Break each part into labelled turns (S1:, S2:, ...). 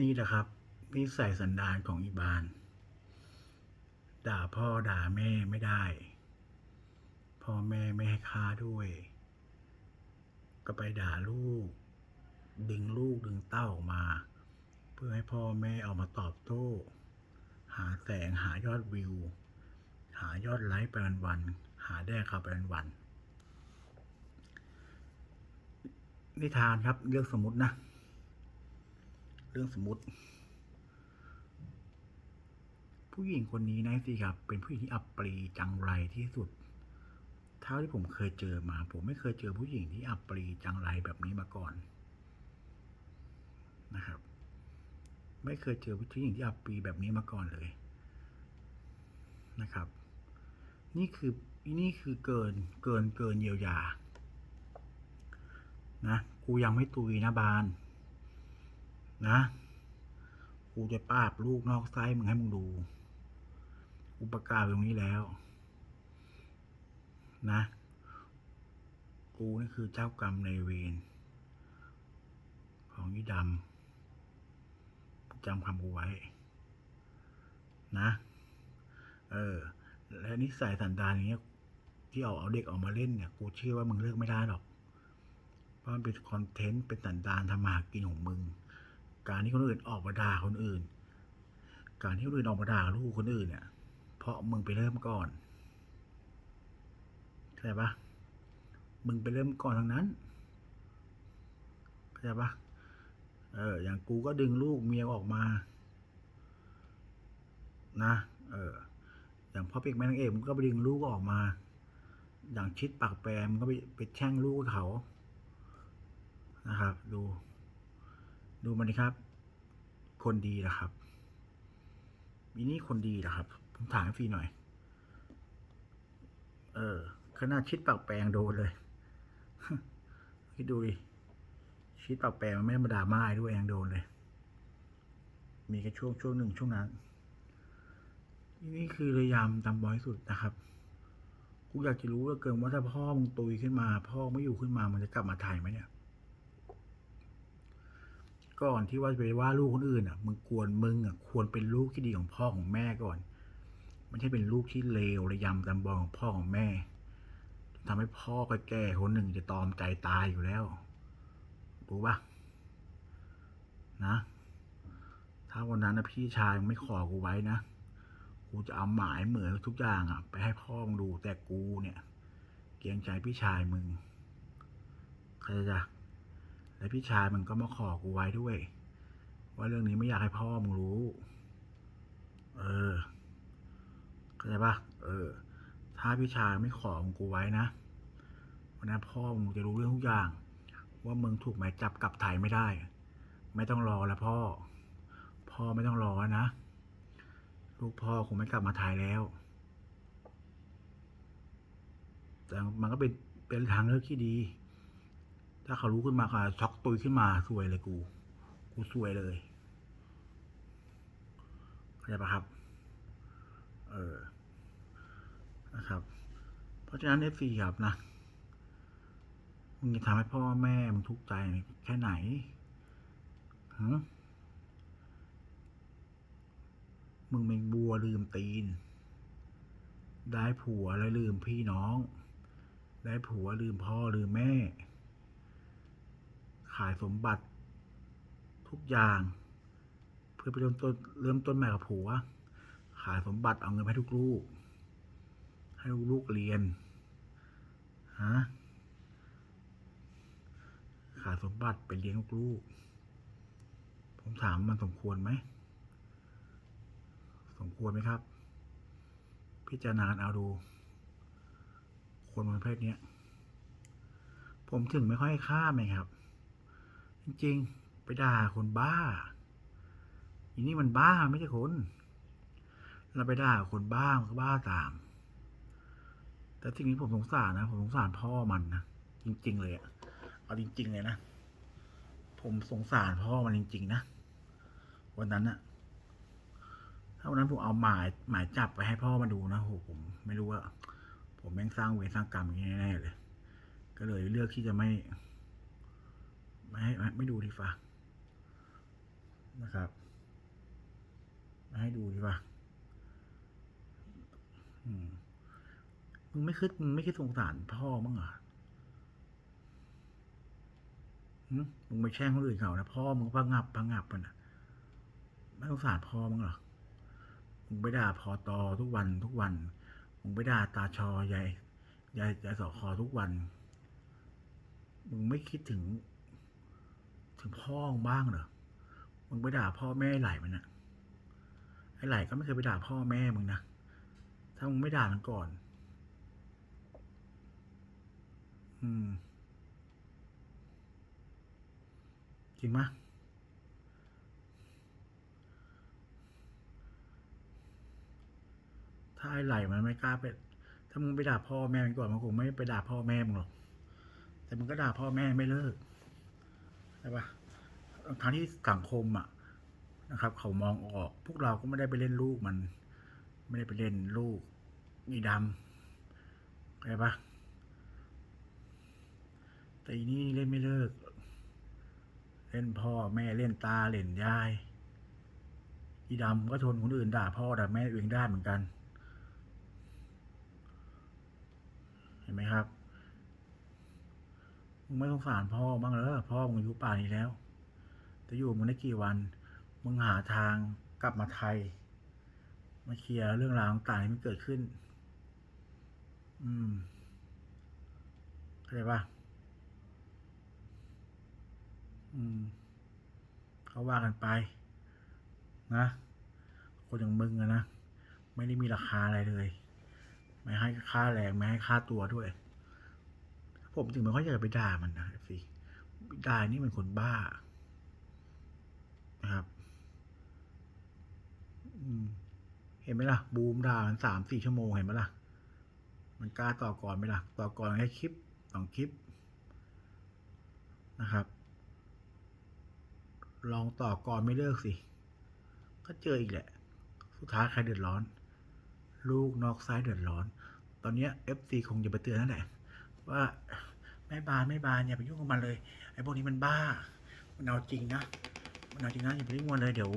S1: นี่แหละครับนิสัยสันดานของอีบาน ด่าพ่อด่าแม่ไม่ได้ พ่อแม่ไม่ให้ค่าด้วย ก็ไปด่าลูก ดึงลูกดึงเต้าออกมา เพื่อให้พ่อแม่ออกมาตอบโต้ หาแสงหายอดวิว หายอดไลค์ไปวันๆหาแด้ข่าวไปวันๆนิทานครับเรื่องสมมตินะ เรื่องสมมติ ผู้หญิงคนนี้นะสิครับ เป็นผู้หญิงที่อับปรีจังไรที่สุด เท่าที่ผมเคยเจอมา ผมไม่เคยเจอผู้หญิงที่อับปรีจังไรแบบนี้มาก่อน นะครับ ไม่เคยเจอผู้หญิงที่อับปรีแบบนี้มาก่อนเลยนะครับ นี่คือนี่คือเกินเกินเกินเยียวยานะ กูยังไม่ตุยนะบาน นะกูจะปาบลูกนอกไส้มึงให้มึงดูกูปกาศตรงนี้แล้ว นะ กูนี่คือเจ้ากรรมในเวรของยี่ดำจำคำกูไว้ นะ เออ และนิสัยสันดานอย่างเงี้ย ที่เอาเอาเด็กออกมาเล่นเนี่ย กูเชื่อว่ามึงเลิกไม่ได้หรอก เพราะมันเป็นคอนเทนต์เป็นสันดานทำมาหากินของมึง การที่คนอื่นออกมาด่าคนอื่น การที่คนอื่นออกมาด่าลูกคนอื่นเนี่ย เพราะมึงไปเริ่มก่อนเข้าใจปะมึงไปเริ่มก่อนทั้งนั้นเข้าใจปะเออ อย่างกูก็ดึงลูกเมียออกมา นะ เออ อย่างพ่อเป็กแม่นางเอกมึงก็ไปดึงลูกออกมา อย่างชิดปากแปรมึงก็ไปไปแช่งลูกเขา นะครับ ดู ดูมันดิครับ คนดีนะครับมินี่คนดีนะครับ ผมถามฟรีหน่อย เออขนาดชิดปากแปลงโดนเลยคิดดูดิชิดปากแปลงมันไม่ธรรมดาไม้ด้วยยังโดนเลย มีแค่ช่วงช่วงหนึ่งช่วงนั้น นี่คือระยำตามบอยสุดนะครับกูอยากจะรู้เหลือเกินว่าถ้าพ่อมึงตุยขึ้นมา พ่อไม่อยู่ขึ้นมามันจะกลับมาไทยไหมเนี่ย ก่อนที่ว่าจะไปว่าลูกคนอื่นอะ มึงควรมึงอะควรเป็นลูกที่ดีของพ่อของแม่ก่อน ไม่ใช่เป็นลูกที่เลวระยำตำบองของพ่อของแม่ทำให้พ่อแก่คนหนึ่งจะตอมใจตายอยู่แล้วรู้ปะนะ ถ้าวันนั้นนะพี่ชายไม่ขอกูไว้นะ กูจะเอาหมายเหมือนทุกอย่างอะไปให้พ่อมึงดูแต่กูเนี่ย เกรงใจพี่ชายมึงเข้าใจจ้ะ และพี่ชายมันก็มาขอกูไว้ด้วย ว่าเรื่องนี้ไม่อยากให้พ่อมึงรู้ เออเข้าใจปะเออ ถ้าพี่ชายไม่ขอมึงกูไว้นะวันนั้นพ่อมึงจะรู้เรื่องทุกอย่าง ว่ามึงถูกหมายจับกลับไทยไม่ได้ ไม่ต้องรอแล้วพ่อ พ่อไม่ต้องรอนะลูกพ่อคงไม่กลับมาไทยแล้ว แต่มันก็เป็นเป็นทางเลือกที่ดี ถ้าเขารู้ขึ้นมาเขาช็อกตุยขึ้นมาซวยเลยกู กูซวยเลยเข้าใจปะครับ เออ นะครับ เพราะฉะนั้นเอฟซีครับนะ มึงจะทำให้พ่อแม่มึงทุกข์ใจแค่ไหนฮะมึงเป็นบัวลืมตีน ได้ผัวแล้วลืมพี่น้อง ได้ผัวลืมพ่อลืมแม่ ขายสมบัติทุกอย่าง เพื่อไปเริ่มต้นเริ่มต้นใหม่กับผัว ขายสมบัติเอาเงินไปให้ทุกลูก ให้ลูกเรียนฮะขายสมบัติไปเลี้ยงลูก ผมถามมันสมควรไหม สมควรไหมครับ พิจารณาเอาดู คนประเภทนี้ผมถึงไม่ค่อยฆ่าไหมครับ จริงๆ ไปด่าคนบ้าอีนี่มันบ้าไม่ใช่คน เราไปด่าคนบ้ามันก็บ้าตาม แต่สิ่งนี้ผมสงสารนะ ผมสงสารพ่อมันนะจริง ๆ เลยอะเอาจริง ๆ เลยนะ ผมสงสารพ่อมันจริง ๆ นะ วันนั้นอะถ้าวันนั้นผมเอาหมายหมายจับไปให้พ่อมาดูนะโหผม ไม่รู้ว่า ผมแม่งสร้างเวรสร้างกรรมอย่างนี้แน่เลย ก็เลยเลือกที่จะไม่ ไม่ให้ไม่ดูดีฟ้านะครับมาให้ดูดีป่ะมึงไม่คิดมึงไม่คิดสงสารพ่อมั้งเหรอมึงไปแช่งคนอื่นเขานะพ่อมึงพังงับพังงับมันนะไม่สงสารพ่อมึงเหรอ มึงไปด่าพอตอทุกวันทุกวัน มึงไปด่าตาชอยายยายยายสอคอทุกวัน มึงไม่คิดถึง ถึงพ่อมึงบ้างเหรอ มึงไปด่าพ่อแม่ไหลมันอะไอ้ไหลก็ไม่เคยไปด่าพ่อแม่มึงนะ ถ้ามึงไม่ด่ามันก่อน อืม จริงไหมถ้าไอ้ไหลมันไม่กล้าไป ถ้ามึงไปด่าพ่อแม่มันก่อนมันคงไม่ไปด่าพ่อแม่มึงหรอก แต่มึงก็ด่าพ่อแม่ไม่เลิก ใช่ปะทั้งที่สังคมอะนะครับ เขามองออก พวกเราก็ไม่ได้ไปเล่นลูกมัน ไม่ได้ไปเล่นลูกอีดำเข้าใจปะแต่อีนี่เล่นไม่เลิก เล่นพ่อแม่เล่นตาเล่นยาย อีดำก็ทนคนอื่นด่าพ่อด่าแม่ตัวเองได้เหมือนกัน เห็นไหมครับ มึงไม่สงสารพ่อบ้างเหรอพ่อมึงอายุป่านนี้แล้ว จะอยู่มึงได้กี่วัน มึงหาทางกลับมาไทย มาเคลียร์เรื่องราวต่างๆที่มันเกิดขึ้น อืมเข้าใจปะอืมเขาว่ากันไป นะคนอย่างมึงอะนะ ไม่ได้มีราคาอะไรเลย ไม่ให้ค่าแรงไม่ให้ค่าตัวด้วย ผมถึงไม่ค่อยอยากไปด่ามันนะสิด่านี่มันคนบ้านะครับเห็นไหมล่ะ บูมด่ามันสามสี่ชั่วโมงเห็นไหมล่ะ มันกล้าต่อก่อนไหมล่ะ ต่อก่อนแค่คลิปสองคลิปนะครับ ลองต่อก่อนไม่เลิกสิ ก็เจออีกแหละ สุดท้ายใครเดือดร้อน ลูกนอกซ้ายเดือดร้อน ตอนนี้เอฟซีคงจะไปเตือนนั่นแหละ ว่าไม่บานไม่บานอย่าไปยุ่งกับมันเลยไอ้พวกนี้มันบ้า มันเอาจริงนะมันเอาจริงนะอย่าไปยุ่งมันเลยเดี๋ยว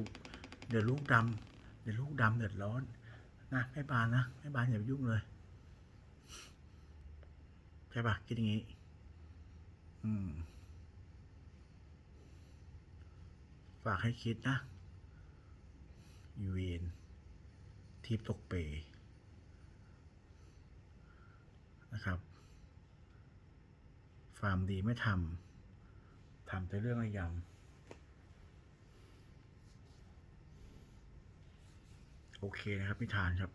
S1: เดี๋ยวลูกดำเดี๋ยวลูกดำเดือดร้อนนะไม่บานนะไม่บานอย่าไปยุ่งเลยใช่ปะคิดอย่างนี้ อืมฝากให้คิดนะอีเวนทีบตกเปนะครับ ฟาร์มดีไม่ทำทำแต่เรื่องระยำโอเคนะครับพิธานครับ